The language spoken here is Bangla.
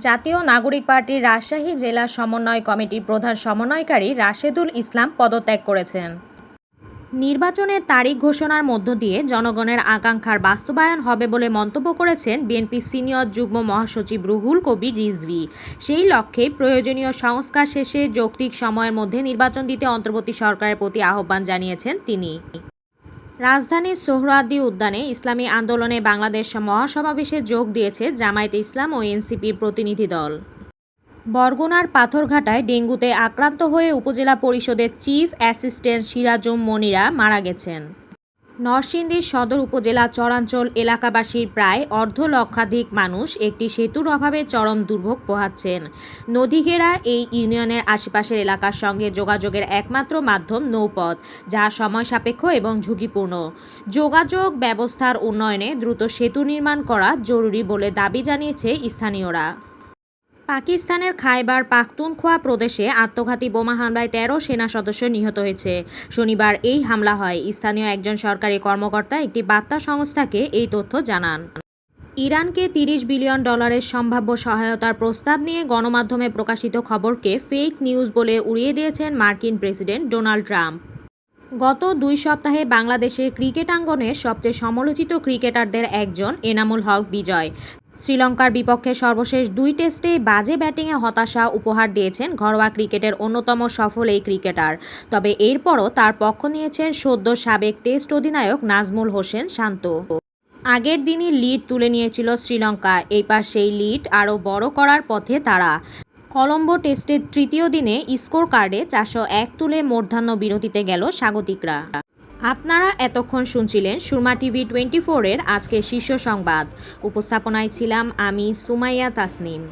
জাতীয় নাগরিক পার্টির রাজশাহী জেলা সমন্বয় কমিটির প্রধান সমন্বয়কারী রাশেদুল ইসলাম পদত্যাগ করেছেন। নির্বাচনের তারিখ ঘোষণার মধ্য দিয়ে জনগণের আকাঙ্ক্ষার বাস্তবায়ন হবে বলে মন্তব্য করেছেন বিএনপি সিনিয়র যুগ্ম মহাসচিব রুহুল কবির রিজভি। সেই লক্ষ্যে প্রয়োজনীয় সংস্কার শেষে যৌক্তিক সময়ের মধ্যে নির্বাচন দিতে অন্তর্বর্তী সরকারের প্রতি আহ্বান জানিয়েছেন তিনি। রাজধানীর সোহরাদি উদ্যানে ইসলামী আন্দোলনে বাংলাদেশ মহাসমাবেশে যোগ দিয়েছে জামায়াতে ইসলাম ও এনসিপির প্রতিনিধি দল। বরগুনার পাথরঘাটায় ডেঙ্গুতে আক্রান্ত হয়ে উপজেলা পরিষদের চিফ অ্যাসিস্ট্যান্ট সিরাজুম মনিরা মারা গেছেন। নরসিংদীর সদর উপজেলা চরাঞ্চল এলাকাবাসীর প্রায় অর্ধ লক্ষাধিক মানুষ একটি সেতুর অভাবে চরম দুর্ভোগ পোহাচ্ছেন। নদীঘেরা এই ইউনিয়নের আশেপাশের এলাকার সঙ্গে যোগাযোগের একমাত্র মাধ্যম নৌপথ, যা সময় সাপেক্ষ এবং ঝুঁকিপূর্ণ। যোগাযোগ ব্যবস্থার উন্নয়নে দ্রুত সেতু নির্মাণ করা জরুরি বলে দাবি জানিয়েছে স্থানীয়রা। পাকিস্তানের খাইবার পাখতুনখোয়া প্রদেশে আত্মঘাতী বোমা হামলায় তেরো সেনা সদস্য নিহত হয়েছে। শনিবার এই হামলা হয়। স্থানীয় একজন সরকারি কর্মকর্তা একটি বার্তা সংস্থাকে এই তথ্য জানান। ইরানকে তিরিশ বিলিয়ন ডলারের সম্ভাব্য সহায়তার প্রস্তাব নিয়ে গণমাধ্যমে প্রকাশিত খবরকে ফেক নিউজ বলে উড়িয়ে দিয়েছেন মার্কিন প্রেসিডেন্ট ডোনাল্ড ট্রাম্প। গত দুই সপ্তাহে বাংলাদেশের ক্রিকেটাঙ্গনে সবচেয়ে সমালোচিত ক্রিকেটারদের একজন এনামুল হক বিজয়। শ্রীলঙ্কার বিপক্ষে সর্বশেষ দুই টেস্টে বাজে ব্যাটিংয়ে হতাশা উপহার দিয়েছেন ঘরোয়া ক্রিকেটের অন্যতম সফল এই ক্রিকেটার। তবে এরপরও তার পক্ষ নিয়েছেন সদ্য সাবেক টেস্ট অধিনায়ক নাজমুল হোসেন শান্ত। আগের দিনই লিড তুলে নিয়েছিল শ্রীলঙ্কা, এইবার সেই লিড আরও বড় করার পথে তারা। কলম্বো টেস্টের তৃতীয় দিনে স্কোর কার্ডে চারশো এক তুলে মূর্ধান্য বিরতিতে গেল স্বাগতিকরা। আপনারা এতক্ষণ শুনছিলেন সুরমা টিভি টোয়েন্টি ফোরের আজকের শীর্ষ সংবাদ। উপস্থাপনায় ছিলাম আমি সুমাইয়া তাসনিম।